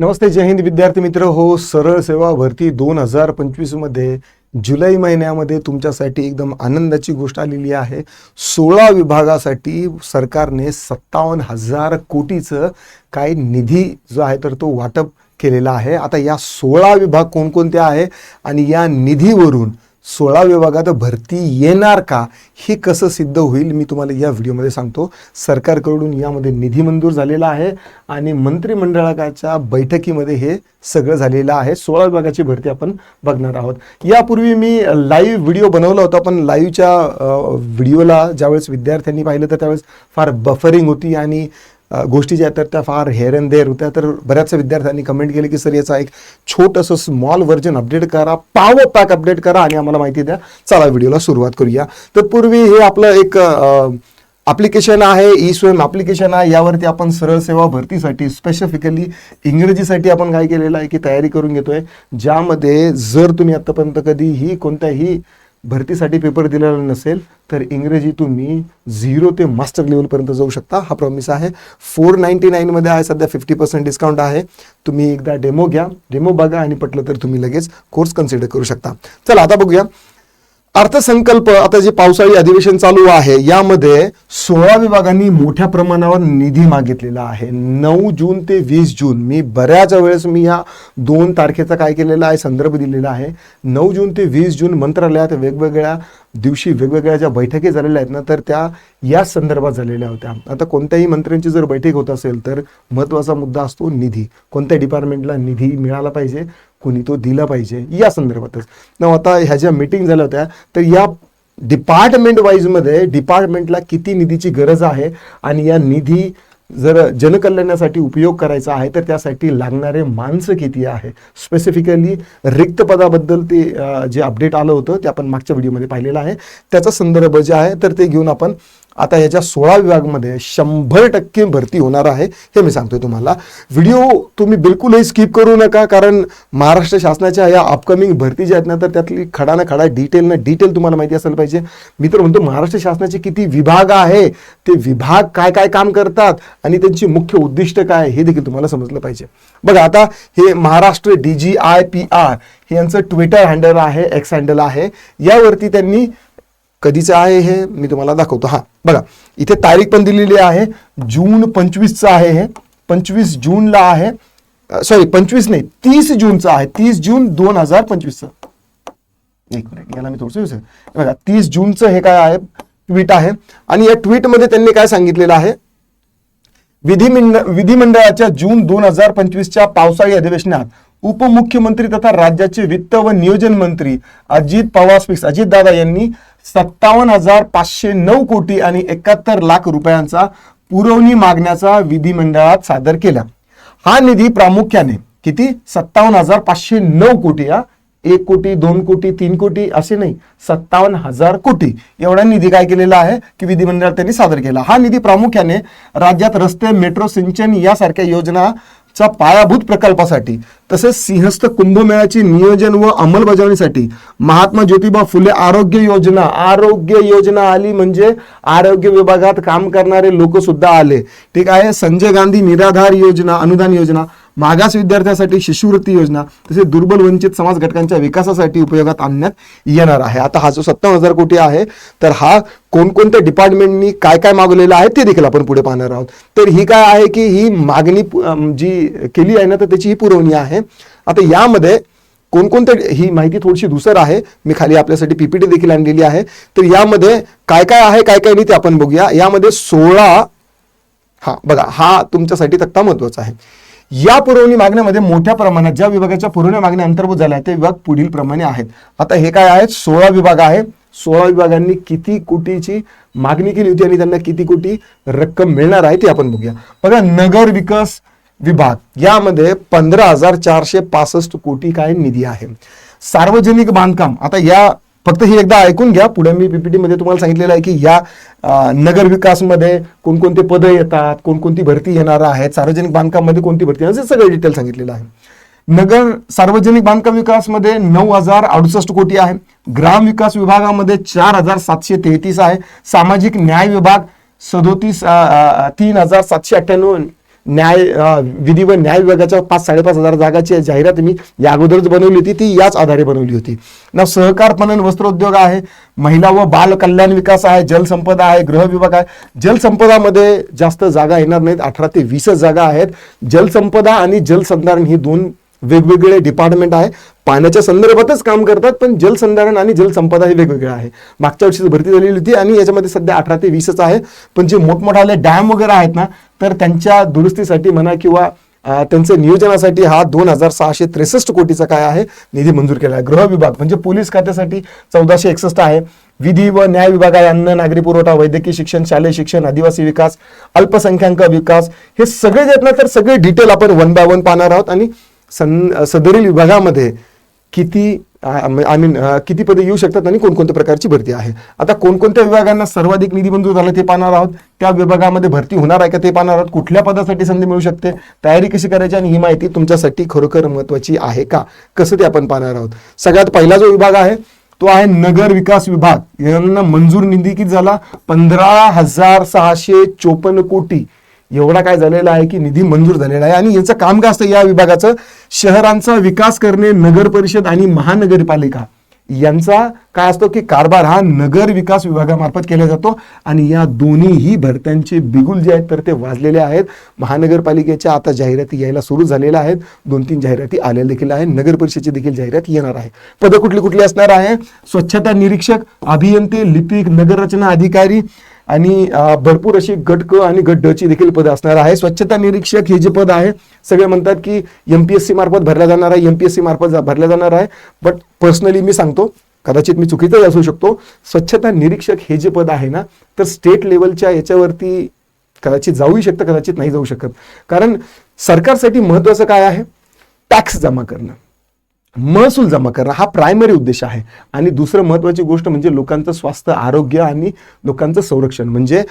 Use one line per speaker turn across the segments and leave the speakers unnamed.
नमस्ते जय हिंद विद्यार्थी मित्र. हो सरळ सेवा भरती दोन हजार पंचवीसमध्ये जुलै महिन्यामध्ये तुमच्यासाठी एकदम आनंदाची गोष्ट आलेली आहे. सोळा विभागासाठी सरकारने सत्तावन्न हजार कोटीचं काय निधी जो आहे तर तो वाटप केलेला आहे. आता या सोळा विभाग कोणकोणते आहे? आणि या निधीवरून सोळा विभागात भरती येणार का? हे कसं सिद्ध होईल? मी तुम्हाला या व्हिडिओमध्ये सांगतो. सरकारकडून यामध्ये निधी मंजूर झालेला आहे आणि मंत्रिमंडळाच्या बैठकीमध्ये हे सगळं झालेलं आहे. सोळा विभागाची भरती आपण बघणार आहोत. यापूर्वी मी लाईव्ह व्हिडिओ बनवला होता पण लाईव्हच्या व्हिडिओला ज्यावेळेस विद्यार्थ्यांनी पाहिलं तर त्यावेळेस फार बफरिंग होती आणि गोष्टी ज्या तर त्या फार हेअर अँड देअर होत्या. तर बऱ्याचशा विद्यार्थ्यांनी कमेंट केली की सर याचा एक छोटंसं स्मॉल व्हर्जन अपडेट करा पावर पॅक अपडेट करा आणि आम्हाला माहिती द्या. चला व्हिडिओला सुरुवात करूया. तर पूर्वी हे आपलं एक ॲप्लिकेशन आहे ई स्वयं ॲप्लिकेशन आहे. यावरती आपण सरळ सेवा भरतीसाठी स्पेसिफिकली इंग्रजीसाठी आपण काय केलेलं आहे की तयारी करून घेतोय ज्यामध्ये जर तुम्ही आतापर्यंत कधीही कोणत्याही भरतीसाठी पेपर दिलेला नसेल तर इंग्रजी तुम्ही झिरो ते मास्टर लेवलपर्यंत जाऊ शकता. हा प्रॉमिस आहे. फोर नाईन्टी नाईनमध्ये आहे सध्या फिफ्टी पर्सेंट डिस्काउंट आहे. तुम्ही एकदा डेमो घ्या. डेमो बघा आणि पटलं तर तुम्ही लगेच कोर्स कन्सिडर करू शकता. चला आता बघूया. अर्थसंकल्प आता जे पावसाळी अधिवेशन चालू आहे यामध्ये सोळा विभागांनी मोठ्या प्रमाणावर निधी मागितलेला आहे. नऊ जून ते वीस जून. मी बऱ्याच वेळेस मी या दोन तारखेचा काय केलेला आहे संदर्भ दिलेला आहे. नऊ जून ते वीस जून मंत्रालयात वेगवेगळ्या दिवशी वेगवेगळ्या ज्या बैठकी झालेल्या आहेत ना तर त्या या संदर्भात झालेल्या होत्या. आता कोणत्याही मंत्र्यांची जर बैठक होत असेल तर महत्त्वाचा मुद्दा असतो निधी. कोणत्या डिपार्टमेंटला निधी मिळाला पाहिजे? कुणी तो दिला पाहिजे या संदर्भातच. न आता ह्या ज्या मीटिंग झाल्या होत्या तर या डिपार्टमेंट वाईजमध्ये डिपार्टमेंटला किती निधीची गरज आहे आणि या निधी जर जनकल्याणासाठी उपयोग करायचा आहे तर त्यासाठी लागणारे माणसं किती आहे? स्पेसिफिकली रिक्त पदाबद्दल ते जे अपडेट आलं होतं ते आपण मागच्या व्हिडिओमध्ये पाहिलेलं आहे. त्याचा संदर्भ जे आहे तर ते घेऊन आपण आता ह्याच्या सोळा विभागमध्ये शंभर टक्के भरती होणार आहे हे मी सांगतोय तुम्हाला. व्हिडिओ तुम्ही बिलकुलही स्किप करू नका कारण महाराष्ट्र शासनाच्या या अपकमिंग भरती ज्या आहेत ना तर त्यातली खडा ना खडा डिटेल ना डिटेल तुम्हाला माहिती असायला पाहिजे. मी तर म्हणतो महाराष्ट्र शासनाचे किती विभाग आहे ते विभाग काय काय काम करतात आणि त्यांची मुख्य उद्दिष्ट काय हे देखील तुम्हाला समजलं पाहिजे. बघा आता हे Maharashtra D G I P R हे यांचं ट्विटर हँडल आहे एक्स हँडल आहे. यावरती त्यांनी कधीचं आहे हे मी तुम्हाला दाखवतो. हा बघा इथे तारीख पण दिलेली आहे जून पंचवीसचं आहे हे. पंचवीस जूनला आहे सॉरी पंचवीस नाही तीस जूनचं आहे. तीस जून दोन हजार पंचवीसचं. एक मिनिट याला मी थोडंसं विसर बघा तीस जूनचं हे काय आहे? ट्विट आहे. आणि या ट्विटमध्ये त्यांनी काय सांगितलेलं आहे? विधिमंड विधिमंडळाच्या जून दोन हजार पंचवीसच्या पावसाळी अधिवेशनात उपमुख्यमंत्री तथा राज्याचे वित्त व नियोजन मंत्री अजित पवार अजित दादा यांनी सत्तावन्न हजार पाचशे नऊ कोटी आणि एकाहत्तर लाख रुपयांचा पुरवणी मागण्याचा विधिमंडळात सादर केला. हा निधी प्रामुख्याने किती? सत्तावन्न हजार पाचशे नऊ कोटी हा. एक कोटी दोन कोटी तीन कोटी असे नाही. सत्तावन्न हजार कोटी. एवढा निधी काय केलेला आहे की विधिमंडळात त्यांनी सादर केला. हा निधी प्रामुख्याने राज्यात रस्ते मेट्रो सिंचन यासारख्या योजना चा पायाभूत प्रकल्पासाठी तसेच सिंहस्थ कुंभमेळ्याची नियोजन व अंमलबजावणीसाठी महात्मा ज्योतिबा फुले आरोग्य योजना आरोग्य योजना आली म्हणजे आरोग्य विभागात काम करणारे लोक सुद्धा आले. ठीक आहे? संजय गांधी निराधार योजना अनुदान योजना मागास विद्यार्थ्यांसाठी शिष्यवृत्ती योजना तसेच दुर्बल वंचित समाज घटकांच्या विकासासाठी उपयोगात आणण्यात येणार आहे. आता हा जो सत्तावन्न हजार कोटी आहे तर हा कोणकोणत्या डिपार्टमेंटनी काय काय मागवलेलं आहे ते देखील आपण पुढे पाहणार आहोत. तर ही काय आहे की ही मागणी जी केली आहे ना तर त्याची ही पुरवणी आहे. आता यामध्ये कोणकोणत्या ही माहिती थोडीशी दुसर आहे. मी खाली आपल्यासाठी पीपीटी देखील आणलेली आहे. तर यामध्ये काय काय आहे काय काय नाही ते आपण बघूया. यामध्ये सोळा हा बघा हा तुमच्यासाठी तक्ता महत्त्वाचा आहे. या पुरवणी मागण्यामध्ये मोठ्या प्रमाणात ज्या विभागाच्या पुरवणी मागण्या अंतर्भूत झाल्या आहेत, ते विभाग पुढील प्रमाणे आहेत. आता हे काय आहेत? सोळा विभाग आहे. सोळा विभागांनी किती कोटीची मागणी केली होती आणि त्यांना किती कोटी रक्कम मिळणार आहे ते आपण बघूया. बघा नगर विकास विभाग यामध्ये पंधरा हजार चारशे पासष्ट कोटी काय निधी आहे. सार्वजनिक बांधकाम आता या फक्त हे एकदा ऐकून घ्या. पुढे मी पीपीटी मध्ये तुम्हाला सांगितलेलं आहे की या नगर विकासमध्ये कोणकोणते पदं येतात कोणकोणती भरती येणार आहेत सार्वजनिक बांधकाममध्ये कोणती भरती येणार हे सगळं डिटेल सांगितलेलं आहे. नगर सार्वजनिक बांधकाम विकासमध्ये नऊ हजार अडुसष्ट कोटी आहे. ग्राम विकास विभागामध्ये चार हजार सातशे तेहतीस आहे. सामाजिक न्याय विभाग सदोतीस तीन हजार सातशे अठ्ठ्याण्णव न्याय विधी व न्याय विभागाच्या पाच साडेपाच हजार जागाची जाहिरात मी या अगोदरच बनवली होती. ती याच आधारे बनवली होती. ना सहकार पणन वस्त्रोद्योग आहे महिला व बाल कल्याण विकास आहे जलसंपदा आहे गृह विभाग आहे. जलसंपदामध्ये जास्त जागा येणार नाहीत अठरा ते वीसच जागा आहेत. जलसंपदा आणि जलसंधारण ही दोन वेगवेगळे डिपार्टमेंट आहे. पाण्याच्या संदर्भातच काम करतात पण जलसंधारण आणि जलसंपदा हे वेगवेगळे आहे. मागच्या वर्षी भरती झालेली होती आणि याच्यामध्ये सध्या अठरा ते वीसच आहे. पण जे मोठमोठाले डॅम वगैरे आहेत ना तर त्यांच्या दुरुस्तीसाठी म्हणा किंवा त्यांचं नियोजनासाठी हा दोन हजार सहाशे त्रेसष्ट कोटीचा काय आहे निधी मंजूर केला आहे. गृह विभाग म्हणजे पोलीस खात्यासाठी चौदाशे एकसष्ट आहे. विधी व न्याय विभाग आहे. अन्न नागरी पुरवठा वैद्यकीय शिक्षण शालेय शिक्षण आदिवासी विकास अल्पसंख्याक विकास हे सगळे जे आहेत ना तर सगळे डिटेल आपण वन बाय वन पाहणार आहोत. आणि सन सदरील विभागामध्ये किती आय मीन किती पदे येऊ शकतात आणि कोणकोणत्या प्रकारची भरती आहे? आता कोणकोणत्या विभागांना सर्वाधिक निधी मंजूर झाला ते पाहणार आहोत. त्या विभागामध्ये भरती होणार आहे का ते पाहणार आहोत. कुठल्या पदासाठी संधी मिळू शकते? तयारी कशी करायची आणि ही माहिती तुमच्यासाठी खरोखर महत्वाची आहे का? कसं ते आपण पाहणार आहोत. सगळ्यात पहिला जो विभाग आहे तो आहे नगर विकास विभाग. यांना मंजूर निधी किती झाला? पंधरा हजार सहाशे चोपन्न कोटी. एवढा काय झालेला आहे की निधी मंजूर झालेला आहे. आणि याचं काम काय असतं या विभागाचं. शहरांचा विकास करणे नगर परिषद आणि महानगरपालिका. यांचा काय असतो की कारभार हा नगर विकास विभागामार्फत केला जातो. आणि या दोन्हीही भरत्यांचे बिगुल जे आहेत तर ते वाजलेले आहेत. महानगरपालिकेच्या आता जाहिराती यायला सुरू झालेल्या आहेत. दोन तीन जाहिराती आलेल्या देखील आहे नगर परिषदेची देखील जाहिरात येणार आहे. पद कुठली कुठली असणार आहे? स्वच्छता निरीक्षक अभियंते लिपिक नगररचना अधिकारी आणि भरपूर अशी गट क आणि गट ड ची देखील पद असणार आहे. स्वच्छता निरीक्षक हे जे पद आहे सगळे म्हणतात की एमपीएससी मार्फत भरल्या जाणार आहे एमपीएससी मार्फत जा- भरल्या जाणार आहे. बट पर्सनली मी सांगतो कदाचित मी चुकीतच असू शकतो स्वच्छता निरीक्षक हे जे पद आहे ना तर स्टेट लेवलच्या याच्यावरती कदाचित जाऊही शकतं कदाचित नाही जाऊ शकत. कारण सरकारसाठी महत्वाचं काय आहे? टॅक्स जमा करणं. महसूल जमा करणं हा प्रायमरी उद्देश आहे. आणि दुसरं महत्त्वाची गोष्ट म्हणजे लोकांचं स्वास्थ्य आरोग्य आणि लोकांचं संरक्षण. म्हणजे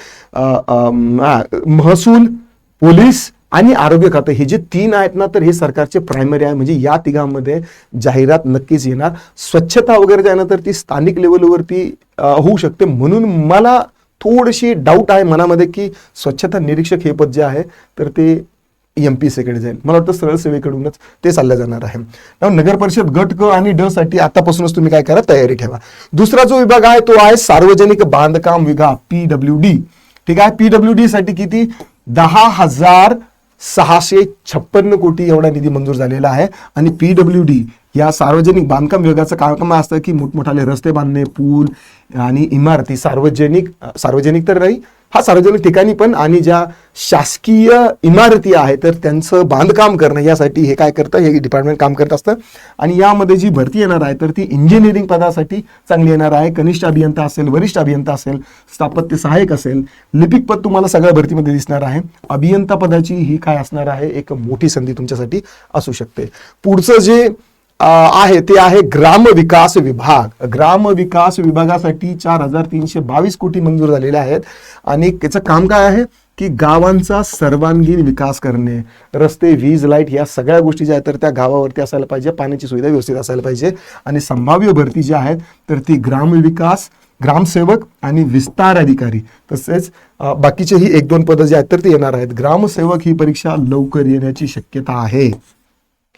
महसूल पोलीस आणि आरोग्य खातं हे जे तीन आहेत ना तर हे सरकारचे प्रायमरी आहे. म्हणजे या तिघांमध्ये जाहिरात नक्कीच येणार. स्वच्छता वगैरे जे आहे ना तर ती स्थानिक लेवलवरती होऊ शकते. म्हणून मला थोडीशी डाऊट आहे मनामध्ये की स्वच्छता निरीक्षक हे पद जे आहे तर ते एम पी सेकडे जाईल. मला वाटतं सरळ सेवेकडूनच ते चाललं जाणार आहे. नगर परिषद गट क आणि ड साठी आतापासूनच तुम्ही काय करा? तयारी ठेवा. दुसरा जो विभाग आहे तो आहे सार्वजनिक बांधकाम विभाग पी डब्ल्यू डी ठीक आहे? पी डब्ल्यू डी साठी किती? दहा हजार सहाशे छप्पन्न कोटी एवढा निधी मंजूर झालेला आहे. आणि पी डब्ल्यू डी या सार्वजनिक बांधकाम विभागाचं काम असतं की मोठमोठाले रस्ते बांधणे पूल आणि इमारती. सार्वजनिक सार्वजनिक तर नाही हा सार्वजनिक ठिकाणी पण आणि ज्या शासकीय इमारती आहेत तर त्यांचं बांधकाम करणं यासाठी हे काय करतं हे डिपार्टमेंट काम करत असतं. आणि यामध्ये जी भरती येणार आहे तर ती इंजिनिअरिंग पदासाठी चांगली येणार आहे. कनिष्ठ अभियंता असेल वरिष्ठ अभियंता असेल स्थापत्य सहाय्यक असेल लिपिक पद तुम्हाला सगळ्या भरतीमध्ये दिसणार आहे. अभियंता पदाची ही काय असणार आहे एक मोठी संधी तुमच्यासाठी असू शकते. पुढचं जे आहे ते आहे ग्राम विकास विभाग. ग्राम विकास विभागासाठी चार हजार तीनशे बावीस कोटी मंजूर झालेले आहेत. आणि त्याचं काम काय आहे? की गावांचा सर्वांगीण विकास करणे. रस्ते वीज लाइट या सगळ्या गोष्टी ज्या आहेत तर त्या गावावरती असायला पाहिजे. पाण्याची सुविधा व्यवस्थित असायला पाहिजे. आणि संभाव्य भरती जी आहेत तर ती ग्रामविकास ग्रामसेवक आणि विस्तार अधिकारी तसेच बाकीचेही एक दोन पदं जे आहेत तर ते येणार आहेत. ग्रामसेवक ही परीक्षा लवकर येण्याची शक्यता आहे.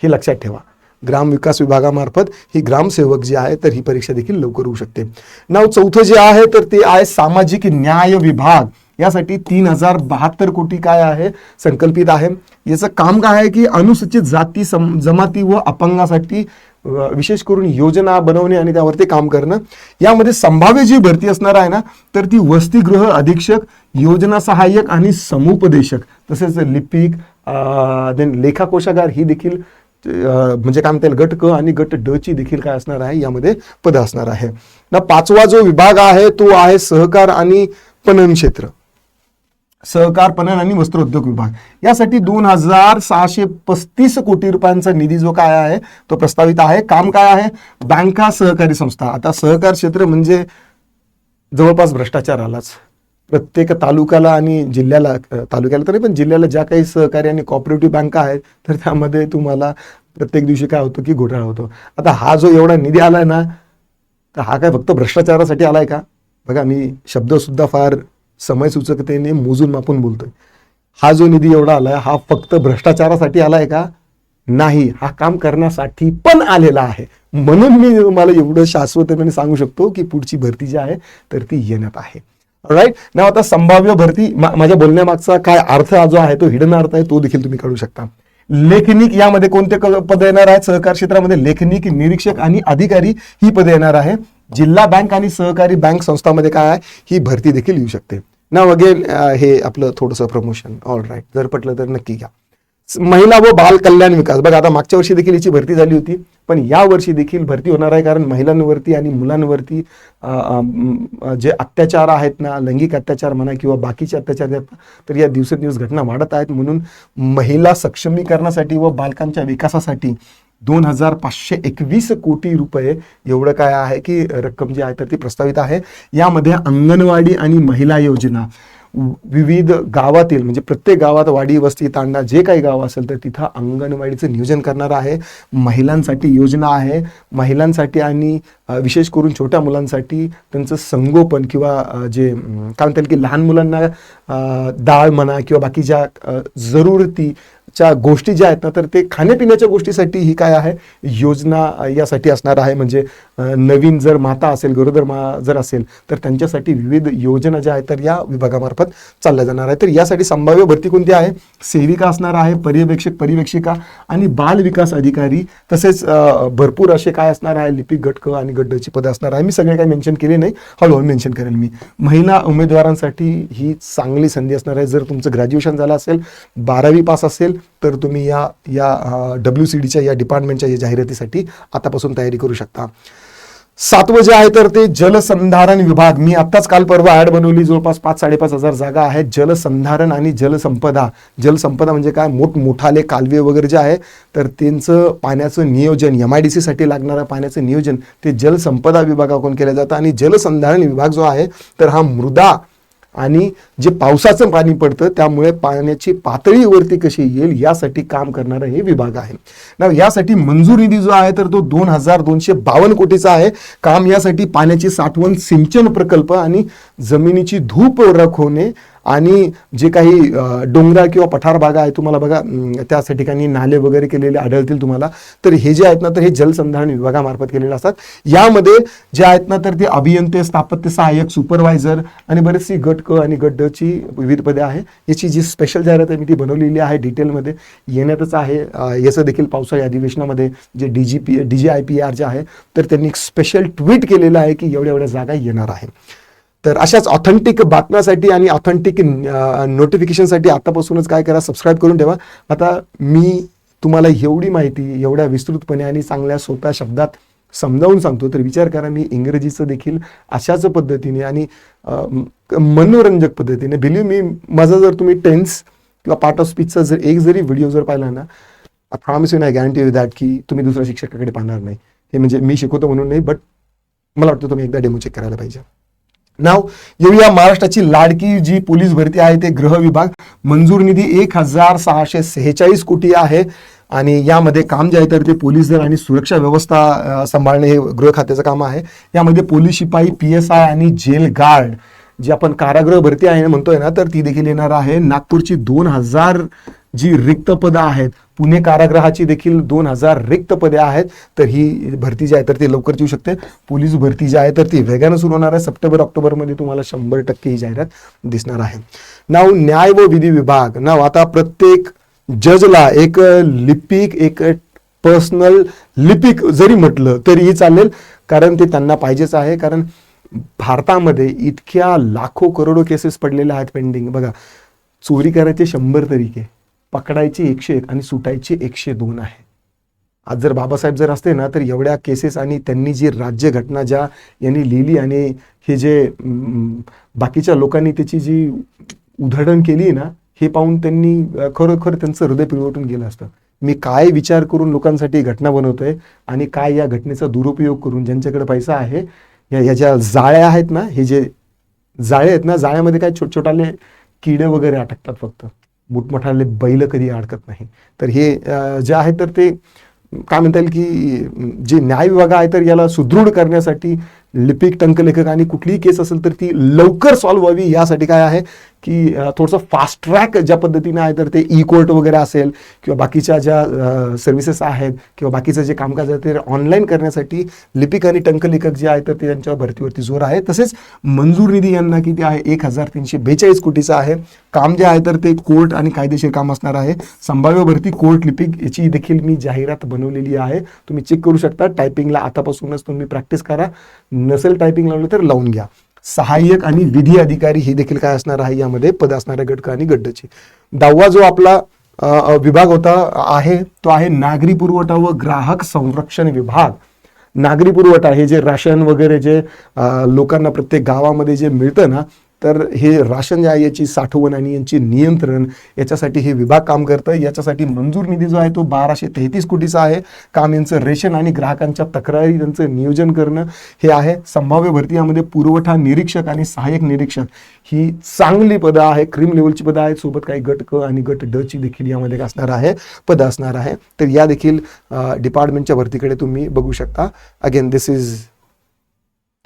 हे लक्षात ठेवा. ग्राम विकास विभागामार्फत ही ग्रामसेवक जी आहे तर ही परीक्षा देखील लवकर होऊ शकते. नाव चौथं जे आहे तर ते आहे सामाजिक न्याय विभाग. यासाठी तीन हजार बहात्तर कोटी काय आहे संकल्पित आहे. याचं काम काय आहे की अनुसूचित जाती सम- जमाती व अपंगासाठी विशेष करून योजना बनवणे आणि त्यावरती काम करणं. यामध्ये संभाव्य जी भरती असणार आहे ना तर ती वसतिगृह अधीक्षक योजना सहाय्यक आणि समुपदेशक तसेच लिपिक देन लेखाकोशागार ही देखील म्हणजे काय म्हणता येईल गट क आणि गट ड ची देखील काय असणार आहे यामध्ये पद असणार आहे. ना पाचवा जो विभाग आहे तो आहे सहकार आणि पणन क्षेत्र. सहकार पणन आणि वस्त्रोद्योग विभाग. यासाठी दोन हजार सहाशे पस्तीस कोटी रुपयांचा निधी जो काय आहे तो प्रस्तावित आहे. काम काय आहे? बँका सहकारी संस्था. आता सहकार क्षेत्र म्हणजे जवळपास भ्रष्टाचार आलाच प्रत्येक तालुक्याला आणि जिल्ह्याला तालुक्याला तरी पण जिल्ह्याला ज्या काही सहकारी आणि कॉपरेटिव्ह बँका आहेत तर त्यामध्ये तुम्हाला प्रत्येक दिवशी काय होतं की घोटाळा होतो. आता हा जो एवढा निधी आलाय ना तर हा काय फक्त भ्रष्टाचारासाठी आलाय का? बघा मी शब्द सुद्धा फार समय सूचकतेने मोजून मापून बोलतोय. हा जो निधी एवढा आलाय हा फक्त भ्रष्टाचारासाठी आलाय का? नाही. हा काम करण्यासाठी पण आलेला आहे. म्हणून मी तुम्हाला एवढं शाश्वतपणे सांगू शकतो की पुढची भरती जी आहे तर ती येण्यात आहे. राईट ना आता संभाव्य भरती माझ्या बोलण्यामागचा काय अर्थ जो आहे तो हिडन अर्थ आहे तो देखील तुम्ही काढू शकता. लेखनिक यामध्ये कोणते पद येणार आहेत? सहकार क्षेत्रामध्ये लेखनिक निरीक्षक आणि अधिकारी ही पदे येणार आहे. जिल्हा बँक आणि सहकारी बँक संस्थामध्ये काय आहे? ही भरती देखील येऊ शकते. ना अगेन हे आपलं थोडंसं प्रमोशन ऑल राईट जर पटलं तर नक्की घ्या. महिला व बाल कल्याण विकास. बघा आता मागच्या वर्षी देखील याची भरती झाली होती. पण या वर्षी देखील भरती होणार आहे कारण महिलांवरती आणि मुलांवरती जे अत्याचार आहेत ना लैंगिक अत्याचार म्हणा किंवा बाकीचे अत्याचार आहेत तर या दिवसेंदिवस घटना वाढत आहेत. म्हणून महिला सक्षमीकरणासाठी व बालकांच्या विकासासाठी दोन हजार पाचशे एकवीस कोटी रुपये एवढं काय आहे की रक्कम जी आहे तर ती प्रस्तावित आहे. यामध्ये अंगणवाडी आणि महिला योजना. विविध गावातील म्हणजे प्रत्येक गावात वाडी वस्ती तांडा जे काही गाव असेल तर तिथं अंगणवाडीचं नियोजन करणार आहे. महिलांसाठी योजना आहे. महिलांसाठी आणि विशेष करून छोट्या मुलांसाठी त्यांचं संगोपन किंवा जे काय म्हणता येईल की लहान मुलांना डाळ म्हणा किंवा बाकी ज्या जरूरती च्या गोष्टी ज्या आहेत ना तर ते खाण्यापिण्याच्या गोष्टीसाठी ही काय आहे? योजना यासाठी असणार आहे. म्हणजे नवीन जर माता असेल गरोदर मा जर असेल तर त्यांच्यासाठी विविध योजना ज्या आहेत तर या विभागामार्फत चालल्या जाणार आहे तर यासाठी संभाव्य भरती कोणती आहे? सेविका असणार आहे पर्यवेक्षक पर्यवेक्षिका आणि बाल विकास अधिकारी. तसेच भरपूर असे काय असणार आहे? लिपिक गटक आणि गड्डची पदं असणार आहे. मी सगळे काही मेन्शन केले नाही. हळूहळू मेन्शन करेल मी. महिला उमेदवारांसाठी ही चांगली संधी असणार आहे. जर तुमचं ग्रॅज्युएशन झालं असेल बारावी पास असेल तर तुम्ही या या डब्ल्यू सी डीच्या या डिपार्टमेंटच्या या जाहिरातीसाठी आतापासून तयारी करू शकता. सातवं जे आहे तर ते जलसंधारण विभाग. मी आत्ताच काल परवा ऍड बनवली जवळपास पाच साडेपाच हजार जागा आहेत. जलसंधारण आणि जलसंपदा. जलसंपदा म्हणजे काय? मोठमोठाले कालवे वगैरे जे आहे तर त्यांचं पाण्याचं नियोजन एम आय डी सीसाठी लागणारं पाण्याचं नियोजन ते जलसंपदा विभागाकडून केलं जातं. आणि जलसंधारण विभाग जो आहे तर हा मृदा आणि जे पावसाचं पाणी पडतं त्यामुळे पाण्याची पातळी वरती कशी येईल यासाठी काम करणारा हे विभाग आहे. ना यासाठी मंजूर निधी जो आहे तर तो दोन हजार दोनशे बावन्न कोटीचा आहे. काम यासाठी पाण्याची साठवण सिंचन प्रकल्प आणि जमिनीची धूप रखवणे आणि जे काही डोंगराळ किंवा पठार भागा आहे तुम्हाला बघा त्याच त्या ठिकाणी नाले वगैरे केलेले आढळतील तुम्हाला. तर हे जे आहेत ना तर हे जलसंधारण विभागामार्फत केलेले असतात. यामध्ये जे आहेत ना तर ते अभियंते स्थापत्य सहाय्यक सुपरवायझर आणि बरेचशी गट क आणि गट ड ची विविध पदे आहे. याची जी स्पेशल जाहिरात आहे मी ती बनवलेली आहे डिटेलमध्ये येण्यातच आहे. याचं देखील पावसाळी अधिवेशनामध्ये जे D G P D G I P R जे आहे तर त्यांनी एक स्पेशल ट्विट केलेलं आहे की एवढ्या एवढ्या जागा येणार आहे. तर अशाच ऑथेंटिक बातम्यासाठी आणि ऑथेंटिक नोटिफिकेशनसाठी आतापासूनच काय करा सबस्क्राईब करून ठेवा. आता मी तुम्हाला एवढी माहिती एवढ्या विस्तृतपणे आणि चांगल्या सोप्या शब्दात समजावून सांगतो तर विचार करा मी इंग्रजीचं देखील अशाच पद्धतीने आणि मनोरंजक पद्धतीने. बिलीव मी माझा जर तुम्ही टेन्स किंवा पार्ट ऑफ स्पीचचा जर एक जरी व्हिडिओ जर पाहिला ना I promise you I guarantee you that की तुम्ही दुसऱ्या शिक्षकाकडे पाहणार नाही. हे म्हणजे मी शिकवतो म्हणून नाही बट मला वाटतं तुम्ही एकदा डेमो चेक करायला पाहिजे. नाव येऊया महाराष्ट्राची लाडकी जी पोलीस भरती आहे ते गृह विभाग. मंजूर निधी एक हजार सहाशे सेहेचाळीस कोटी आहे आणि यामध्ये काम जे आहे तर ते पोलीस दल आणि सुरक्षा व्यवस्था सांभाळणे हे गृह खात्याचं काम आहे. यामध्ये पोलीस शिपाई पी एस आय आणि जेल गार्ड जी आपण कारागृह भरती आहे म्हणतोय ना तर ती देखील येणार आहे. नागपूरची दोन हजार जी रिक्त पदं आहेत पुणे कारागृहाची देखील दोन हजार रिक्त पदे आहेत तर ही भरती जी आहे तर ती लवकर येऊ शकते. पोलीस भरती जी आहे तर ती वेगानं सुरू होणार आहे. सप्टेंबर ऑक्टोबरमध्ये तुम्हाला शंभर टक्के ही जाहिरात दिसणार आहे. नाव न्याय व विधी विभाग. नाव आता प्रत्येक जजला एक लिपिक एक पर्सनल लिपिक जरी म्हटलं तरीही चालेल कारण ते त्यांना पाहिजेच आहे. कारण भारतामध्ये इतक्या लाखो करोडो केसेस पडलेल्या आहेत पेंडिंग बघा चोरी करायचे शंभर तरीके. पकडायचे एकशे एक आणि सुटायचे एकशे दोन आहे. आज जर बाबासाहेब जर असते ना तर एवढ्या केसेस आणि त्यांनी जी राज्य घटना ज्या यांनी लिहिली आणि हे जे बाकीच्या लोकांनी त्याची जी उधळण केली ना हे पाहून त्यांनी खरोखर त्यांचं हृदय पिळवटून गेलं असतं. मी काय विचार करून लोकांसाठी घटना बनवतोय आणि काय या घटनेचा दुरुपयोग करून ज्यांच्याकडे पैसा आहे या या ज्या जाळ्या आहेत ना हे जे जाळे आहेत ना जाळ्यामध्ये काय छोट छोटाले किडे वगैरे अटकतात फक्त. मोठमोठाले बैल कधी अडकत नाही. तर हे जे आहे तर ते काय म्हणता येईल की जे न्याय विभाग आहे तर याला सुदृढ करण्यासाठी लिपिक टंकलेखक आणि कुठलीही केस असेल तर ती लवकर सॉल्व्ह व्हावी यासाठी काय आहे की थोडंसं फास्ट ट्रॅक ज्या पद्धतीने आहे तर ते ई कोर्ट वगैरे असेल किंवा बाकीच्या ज्या सर्व्हिसेस आहेत किंवा बाकीचं जे कामकाज आहे ते ऑनलाईन करण्यासाठी लिपिक आणि टंकलेखक जे आहे तर ते त्यांच्या भरतीवरती जोर आहे. तसेच मंजूर निधी यांना किती आहे एक हजार तीनशे बेचाळीस कोटीचं आहे. काम जे आहे तर ते कोर्ट आणि कायदेशीर काम असणार आहे. संभाव्य भरती कोर्ट लिपिक याची देखील मी जाहिरात बनवलेली आहे. तुम्ही चेक करू शकता. टायपिंगला आतापासूनच तुम्ही प्रॅक्टिस करा. नसेल टायपिंग लावलं तर लावून घ्या. सहाय्यक आणि विधी अधिकारी हे देखील काय असणार आहे? यामध्ये पद असणाऱ्या गटक आणि गड्डचे. दहावा जो आपला विभाग होता आहे तो आहे नागरी पुरवठा व ग्राहक संरक्षण विभाग. नागरी पुरवठा हे जे राशन वगैरे जे लोकांना प्रत्येक गावामध्ये जे मिळतं ना तर हे राशन जे आहे याची साठवण आणि यांची नियंत्रण याच्यासाठी हे विभाग काम करतं याच्यासाठी मंजूर निधी जो आहे तो बाराशे तेहतीस कोटीचा आहे. काम यांचं रेशन आणि ग्राहकांच्या तक्रारी त्यांचं नियोजन करणं हे आहे. संभाव्य भरती यामध्ये पुरवठा निरीक्षक आणि सहाय्यक निरीक्षक ही चांगली पदं आहे. क्रीम लेवलची पदं आहेत. सोबत काही गट क आणि गट ड ची देखील यामध्ये असणार आहे. पदं असणार आहे. तर या देखील डिपार्टमेंटच्या भरतीकडे तुम्ही बघू शकता. Again this is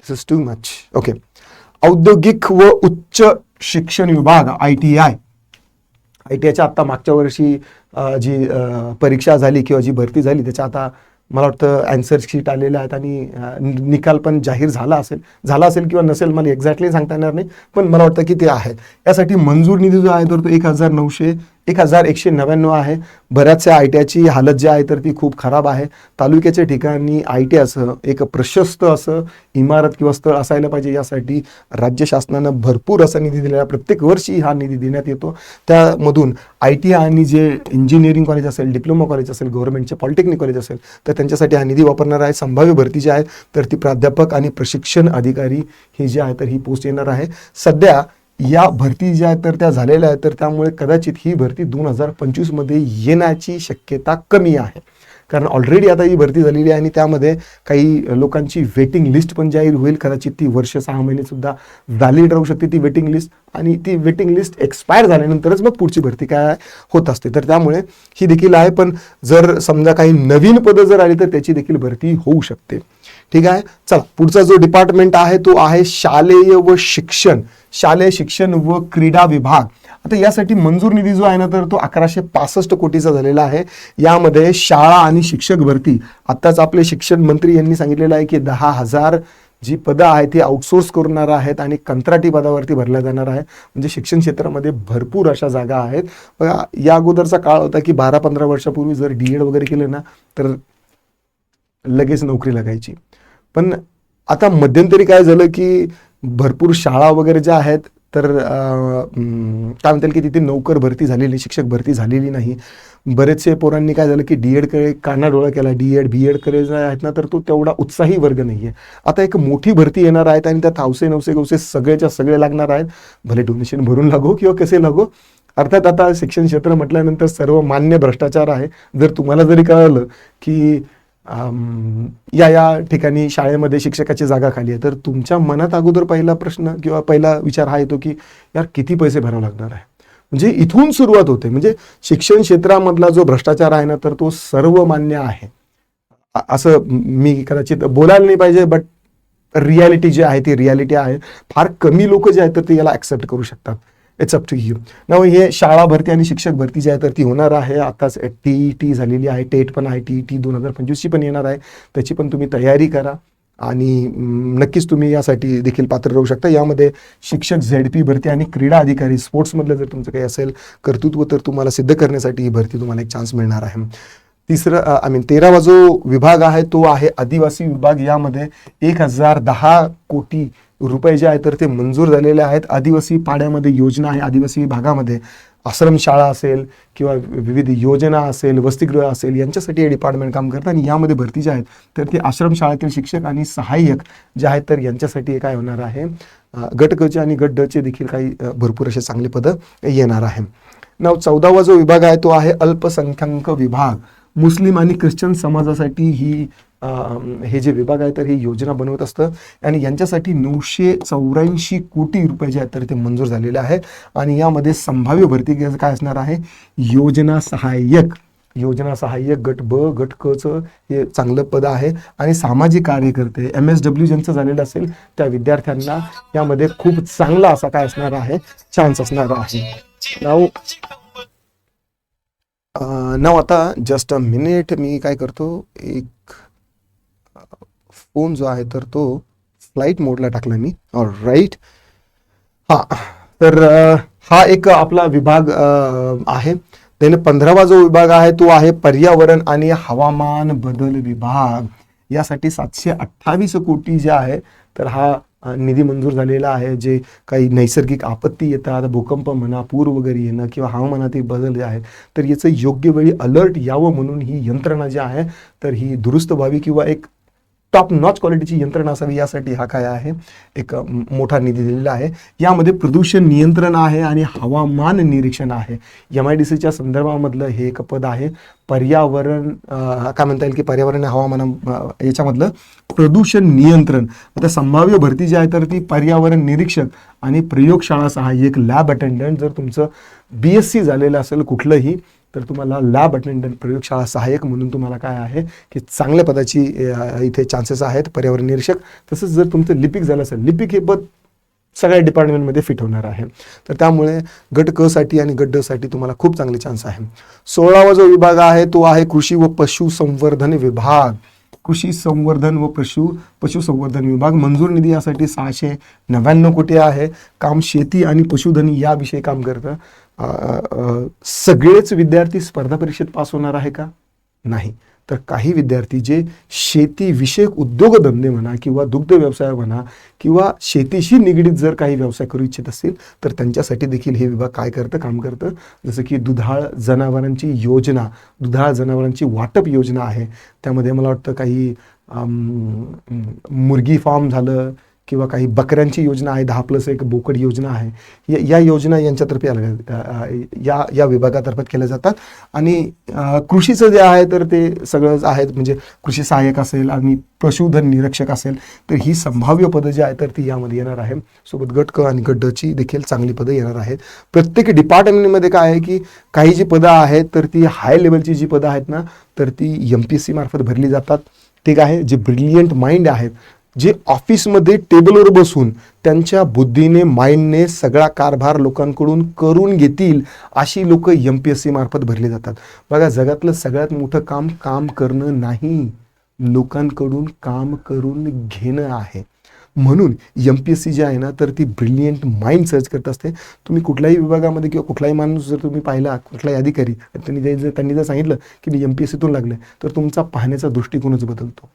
this is too much okay औद्योगिक व उच्च शिक्षण विभाग I T I I T आयच्या आत्ता मागच्या वर्षी जी परीक्षा झाली किंवा जी भरती झाली त्याच्या आता मला वाटतं अँसर शीट आलेल्या आहेत आणि निकाल पण जाहीर झाला असेल. झाला असेल किंवा नसेल मला एक्झॅक्टली सांगता येणार नाही पण मला वाटतं की ते आहेत. यासाठी मंजूर निधी जो आहे तर तो एक हजार नऊशे एक हजार एकशे नव्याण्णव आहे. बऱ्याचशा आय टी आयची हालत जी आहे तर ती खूप खराब आहे. तालुक्याच्या ठिकाणी आय टी असं एक प्रशस्त असं इमारत किंवा स्थळ असायला पाहिजे. यासाठी राज्य शासनानं भरपूर असा निधी दिलेला. आहे. प्रत्येक वर्षी हा निधी देण्यात येतो. त्यामधून आय टी आणि जे इंजिनिअरिंग कॉलेज असेल डिप्लोमा कॉलेज असेल गव्हर्नमेंटचे पॉलिटेक्निक कॉलेज असेल तर त्यांच्यासाठी हा निधी वापरणार आहे. संभाव्य भरती जी आहे तर ती प्राध्यापक आणि प्रशिक्षण अधिकारी ही जी आहे तर ही पोस्ट येणार आहे. सध्या या भरती ज्या आहेत तर त्या झालेल्या आहेत तर त्यामुळे कदाचित ही भरती दोन हजार पंचवीसमध्ये येण्याची शक्यता कमी आहे. कारण ऑलरेडी आता ही भरती झालेली आहे आणि त्यामध्ये काही लोकांची वेटिंग लिस्ट पण जाहीर होईल. कदाचित ती वर्ष सहा महिने सुद्धा व्हॅलिड राहू शकते ती वेटिंग लिस्ट आणि ती वेटिंग लिस्ट एक्सपायर झाल्यानंतरच मग पुढची भरती काय होत असते. तर त्यामुळे ही देखील आहे. पण जर समजा काही नवीन पदं जर आली तर त्याची देखील भरती होऊ शकते. ठीक आहे? चला पुढचा जो डिपार्टमेंट आहे तो आहे शालेय व शिक्षण. शालेय शिक्षण व क्रीडा विभाग. आता यासाठी मंजूर निधी जो आहे ना तर तो अकराशे पासष्ट कोटीचा झालेला आहे. यामध्ये शाळा आणि शिक्षक भरती. आत्ताच आपले शिक्षण मंत्री यांनी सांगितलेलं आहे की दहा हजार जी पदं आहेत ती आउटसोर्स करणार आहेत आणि कंत्राटी पदावरती भरल्या जाणार आहे म्हणजे शिक्षण क्षेत्रामध्ये भरपूर अशा जागा आहेत. बघा या अगोदरचा काळ होता की बारा पंधरा वर्षापूर्वी जर डी एड वगैरे केलं ना तर लगेच नोकरी लागायची. पण आता मध्यंतरी काय झालं की भरपूर शाळा वगैरे ज्या आहेत तर काय म्हणता येईल की तिथे नोकर भरती झालेली शिक्षक भरती झालेली नाही. बरेचसे पोरांनी काय झालं की डी एडकडे काना डोळा केला डी एड बी एडकडे आहेत ना तर तो तेवढा उत्साही वर्ग नाही आहे आता एक मोठी भरती येणार आहेत आणि त्यात हौसे नवसे गवसे सगळेच्या सगळे लागणार आहेत. भले डोनेशन भरून लागो किंवा कसे लागो अर्थात आता शिक्षण क्षेत्र म्हटल्यानंतर सर्व मान्य भ्रष्टाचार आहे. जर तुम्हाला जरी कळलं की या या ठिकाणी शाळेमध्ये शिक्षकाची जागा खाली आहे. तर तुमच्या मनात अगोदर पहिला प्रश्न किंवा पहिला विचार हा येतो की यार किती पैसे भरावे लागणार आहे? म्हणजे इथून सुरुवात होते. म्हणजे शिक्षण क्षेत्रामधला जो भ्रष्टाचार आहे ना तर तो सर्वमान्य आहे. असं मी कदाचित बोलायला नाही पाहिजे बट रियालिटी जी आहे ती रियालिटी आहे. फार कमी लोक जे आहेत तर ते याला ऍक्सेप्ट करू शकतात. इट्स अप टू यू नाव हे शाळा भरती आणि शिक्षक भरती जी आहे तर ती होणार आहे. आताच टी ई टी झालेली आहे. टेट पण आहे. टी ई टी दोन हजार पंचवीसची पण येणार आहे. त्याची पण तुम्ही तयारी करा. आणि नक्कीच तुम्ही यासाठी देखील पात्र राहू शकता. यामध्ये शिक्षक झेड पी भरती आणि क्रीडा अधिकारी स्पोर्ट्समधलं जर तुमचं काही असेल कर्तृत्व तर तुम्हाला सिद्ध करण्यासाठी ही भरती तुम्हाला एक चान्स मिळणार आहे. तिसरं आय मीन तेरावा जो विभाग आहे तो आहे आदिवासी विभाग. यामध्ये एक हजार दहा कोटी रुपये जे आहेत तर ते मंजूर झालेले आहेत. आदिवासी पाड्यामध्ये योजना आहे आदिवासी भागामध्ये आश्रमशाळा असेल किंवा विविध योजना असेल वसतिगृह असेल यांच्यासाठी हे डिपार्टमेंट काम करतं आणि यामध्ये भरती ज्या आहेत तर ते आश्रमशाळेतील शिक्षक आणि सहाय्यक जे आहेत तर यांच्यासाठी हे काय होणार आहे? गट क चे आणि गट ड चे देखील काही भरपूर असे चांगले पदं येणार आहे. नाव चौदावा जो विभाग आहे तो आहे अल्पसंख्याक विभाग. मुस्लिम आणि ख्रिश्चन समाजासाठी ही हे जे विभाग आहे तर ही योजना बनवत असतं. आणि यांच्यासाठी नऊशे चौऱ्याऐंशी कोटी रुपये जे आहेत तर ते मंजूर झालेले आहे. आणि यामध्ये संभाव्य भरती काय असणार आहे? योजना सहाय्यक. योजना सहाय्यक गट ब गट क हे चांगलं पद आहे. आणि सामाजिक कार्यकर्ते एम एस डब्ल्यू ज्यांचं झालेलं असेल त्या विद्यार्थ्यांना यामध्ये खूप चांगला असा काय असणार आहे? चान्स असणार आहे. नाव? नाव आता जस्ट अ मिनिट मी काय करतो? एक फोन जो आहे तर तो फ्लाईट मोडला टाकला मी. राईट हा तर हा एक आपला विभाग आहे. त्याने पंधरावा जो विभाग आहे तो आहे पर्यावरण आणि हवामान बदल विभाग. यासाठी सातशे अठ्ठावीस कोटी जे आहे तर हा निधी मंजूर झालेला आहे. जे काही नैसर्गिक आपत्ती येतात भूकंप म्हणा पूर वगैरे येणं किंवा हवामानातील बदल जे आहेत तर याचं योग्य वेळी अलर्ट यावं म्हणून ही यंत्रणा जी आहे तर ही दुरुस्त व्हावी किंवा एक टॉप नॉच क्वालिटीची यंत्रणा असावी यासाठी हा काय आहे? एक मोठा निधी दिलेला आहे. यामध्ये प्रदूषण नियंत्रण आहे आणि हवामान निरीक्षण आहे. एम आय डी सीच्या संदर्भामधलं हे एक पद आहे. पर्यावरण काय म्हणता येईल की पर्यावरण हवामान याच्यामधलं प्रदूषण नियंत्रण. आता संभाव्य भरती जी आहे तर ती पर्यावरण निरीक्षक आणि प्रयोगशाळा सहाय्यक लॅब अटेंडंट जर तुमचं बी एस सी झालेलं असेल कुठलंही तर तुम्हाला लॅब अटेंडंट प्रयोगशाळा सहाय्यक म्हणून तुम्हाला काय आहे की चांगल्या पदाची इथे चान्सेस आहेत पर्यावरण निरीक्षक. तसंच जर तुमचं लिपिक झालं असेल लिपिक हे पद सगळ्या डिपार्टमेंटमध्ये फिट होणार आहे. तर त्यामुळे गट क साठी आणि गट ड साठी तुम्हाला खूप चांगले चान्स आहे. सोळावा जो विभाग आहे तो आहे कृषी व पशुसंवर्धन विभाग. कृषी संवर्धन व पशु पशुसंवर्धन विभाग. मंजूर निधी यासाठी सहाशे नव्याण्णव कोटी आहे. काम शेती आणि पशुधन याविषयी काम करतं. सगळेच विद्यार्थी स्पर्धा परीक्षेत पास होणार आहे का? नाही. तर काही विद्यार्थी जे शेतीविषयक उद्योगधंदे म्हणा किंवा दुग्ध व्यवसाय म्हणा किंवा शेतीशी निगडीत जर काही व्यवसाय करू इच्छित असतील तर त्यांच्यासाठी देखील हे विभाग काय करतं? काम करतं. जसं की दुधाळ जनावरांची योजना दुधाळ जनावरांची वाटप योजना आहे. त्यामध्ये मला वाटतं काही मुर्गी फार्म झालं किंवा काही बकऱ्यांची योजना आहे दहा प्लस एक बोकड योजना आहे या या योजना यांच्यातर्फे या या विभागातर्फे केल्या जातात. आणि कृषीचं जे आहे तर ते सगळंच आहेत. म्हणजे कृषी सहाय्यक असेल आणि पशुधन निरीक्षक असेल तर ही संभाव्य पदं जी आहेत तर ती यामध्ये येणार आहे. सोबत गट क आणि गट ची देखील चांगली पदं येणार आहेत. प्रत्येक डिपार्टमेंटमध्ये काय आहे की काही जी पदं आहेत तर ती हाय लेवलची जी पदं आहेत ना तर ती एम पी एस सी मार्फत भरली जातात. ठीक आहे? जे ब्रिलियंट माइंड आहेत जे ऑफिसमध्ये टेबलवर बसून त्यांच्या बुद्धीने माइंडने सगळा कारभार लोकांकडून करून घेतील अशी लोक एम पी एस सी मार्फत भरले जातात. बघा जगातलं सगळ्यात मोठं काम काम करणं नाही. लोकांकडून काम करून घेणं आहे. म्हणून एम पी एस सी जी आहे ना तर ती ब्रिलियंट माइंड सर्च करत असते. तुम्ही कुठल्याही विभागामध्ये किंवा कुठलाही माणूस जर तुम्ही पाहिला कुठलाही अधिकारी त्यांनी जर त्यांनी जर सांगितलं की मी एम पी एस सीतून लागलं तर तुमचा पाहण्याचा दृष्टिकोनच बदलतो.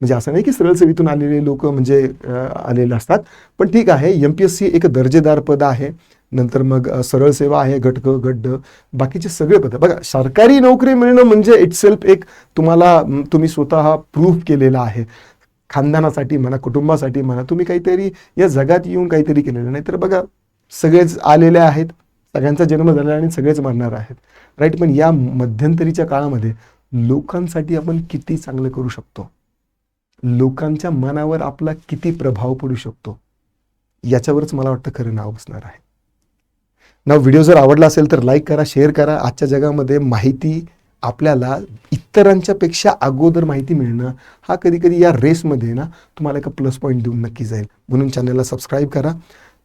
म्हणजे असं नाही की सरळ सेवेतून आलेले लोक म्हणजे आलेले असतात. पण ठीक आहे एम पी एस सी एक दर्जेदार पद आहे. नंतर मग सरळ सेवा आहे घटक गड्ड बाकीचे सगळे पद. बघा सरकारी नोकरी मिळणं म्हणजे इटसेल्फ एक तुम्हाला तुम्ही स्वतः प्रूफ केलेला आहे. खानदानासाठी म्हणा कुटुंबासाठी म्हणा तुम्ही काहीतरी या जगात येऊन काहीतरी केलेलं. नाही तर बघा सगळेच आलेले आहेत सगळ्यांचा जन्म झालेला आणि सगळेच मरणार आहेत. राईट पण या मध्यंतरीच्या काळामध्ये लोकांसाठी आपण किती चांगलं करू शकतो? लोकांच्या मनावर आपला किती प्रभाव पडू शकतो याच्यावरच मला वाटतं खरं नाव बसणार आहे. ना व्हिडिओ जर आवडला असेल तर लाईक करा शेअर करा. आजच्या जगामध्ये माहिती आपल्याला इतरांच्या पेक्षा अगोदर माहिती मिळणं हा कधी कधी या रेसमध्ये ना तुम्हाला एक प्लस पॉईंट देऊन नक्की जाईल. म्हणून चॅनलला सबस्क्राईब करा.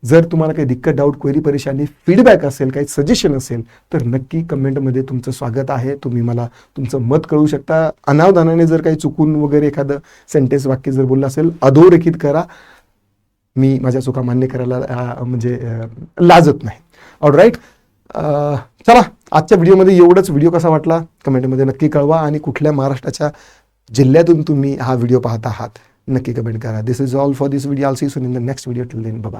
जर तुम्हाला काही दिक्कत डाऊट क्वेरी परेशानी फीडबॅक असेल काही सजेशन असेल तर नक्की कमेंटमध्ये तुमचं स्वागत आहे. तुम्ही मला तुमचं मत कळू शकता. अनावधानाने जर काही चुकून वगैरे एखादं सेंटेन्स वाक्य जर बोललं असेल अधोरेखित करा. मी माझ्या चुका मान्य करायला म्हणजे लाजत नाही. ऑल राईट चला आजच्या व्हिडिओमध्ये एवढंच. व्हिडिओ कसा वाटला? कमेंटमध्ये नक्की कळवा. आणि कुठल्या महाराष्ट्राच्या जिल्ह्यातून तुम्ही हा व्हिडिओ पाहत आहात नक्की कमेंट करा. This is all for this video I'll see soon in the next video till then bye